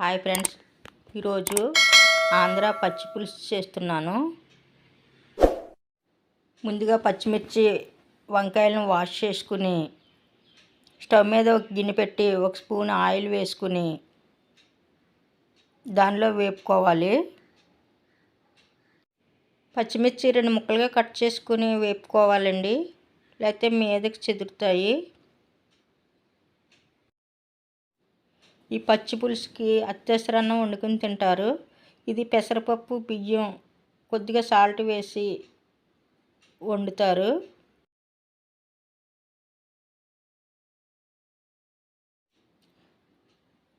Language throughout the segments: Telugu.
Hi friends. ఈరోజు ఆంధ్ర పచ్చి పులుసు చేస్తున్నాను. ముందుగా పచ్చిమిర్చి వంకాయలను వాష్ చేసుకుని స్టవ్ మీద ఒక గిన్నె పెట్టి ఒక స్పూన్ ఆయిల్ వేసుకుని దానిలో వేపుకోవాలి. పచ్చిమిర్చి రెండు ముక్కలుగా కట్ చేసుకుని వేపుకోవాలండి. లేకపోతే మీదకి చెదురుతాయి. ఈ పచ్చి పులుసుకి అత్యవసరాన్నం వండుకుని తింటారు. ఇది పెసరపప్పు బియ్యం కొద్దిగా సాల్ట్ వేసి వండుతారు.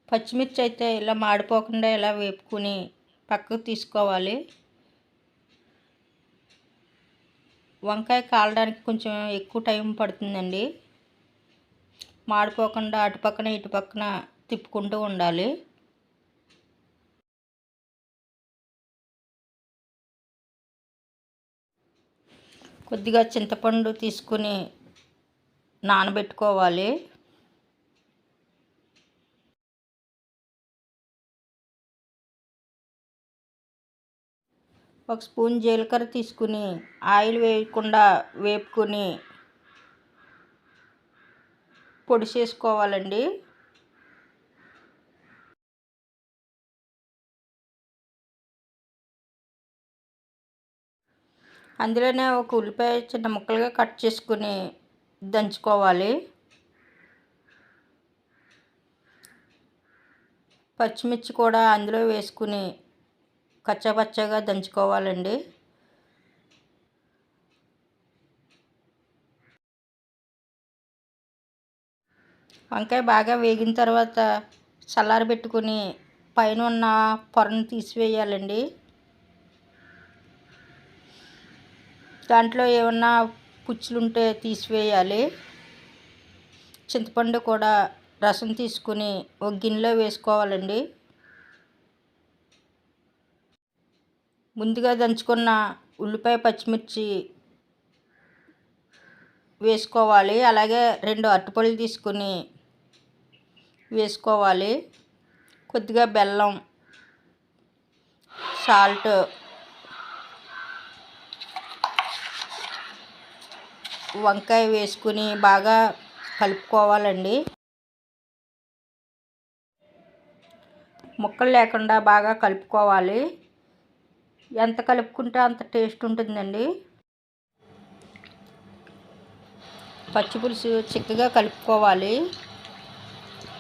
పచ్చిమిర్చి అయితే ఇలా మాడిపోకుండా ఇలా వేపుకుని పక్కకు తీసుకోవాలి. వంకాయ కాలడానికి కొంచెం ఎక్కువ టైం పడుతుందండి. మాడిపోకుండా అటు పక్కన ఇటు పక్కన తిప్పుకుంటూ ఉండాలి. కొద్దిగా చింతపండు తీసుకుని నానబెట్టుకోవాలి. ఒక స్పూన్ జీలకర్ర తీసుకుని ఆయిల్ వేయకుండా వేపుకొని పొడి చేసుకోవాలండి. అందులోనే ఒక ఉల్లిపాయ చిన్న ముక్కలుగా కట్ చేసుకుని దంచుకోవాలి. పచ్చిమిర్చి కూడా అందులో వేసుకుని కచ్చపచ్చగా దంచుకోవాలండి. వంకాయ బాగా వేగిన తర్వాత చల్లారబెట్టుకుని పైన ఉన్న పొరను తీసివేయాలండి. దాంట్లో ఏమన్నా పుచ్చులుంటే తీసివేయాలి. చింతపండు కూడా రసం తీసుకుని ఒక గిన్నెలో వేసుకోవాలండి. ముందుగా దంచుకున్న ఉల్లిపాయ పచ్చిమిర్చి వేసుకోవాలి. అలాగే రెండు అరటిపళ్ళు తీసుకుని వేసుకోవాలి. కొద్దిగా బెల్లం సాల్ట్ వంకాయ వేసుకుని బాగా కలుపుకోవాలండి. ముక్కలు లేకుండా బాగా కలుపుకోవాలి. ఎంత కలుపుకుంటే అంత టేస్ట్ ఉంటుందండి. పచ్చిపులుసు చిక్కగా కలుపుకోవాలి.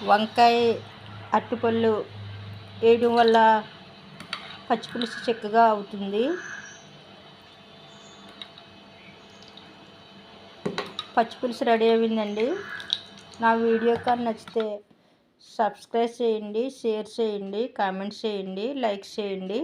వంకాయ అట్టుపళ్ళు వేయడం వల్ల పచ్చిపులుసు చిక్కగా అవుతుంది. పచ్చిపులుసు రెడీ అయిందండి నా వీడియో కానీ నచ్చితే సబ్స్క్రైబ్ చేయండి షేర్ చేయండి కామెంట్స్ చేయండి లైక్ చేయండి.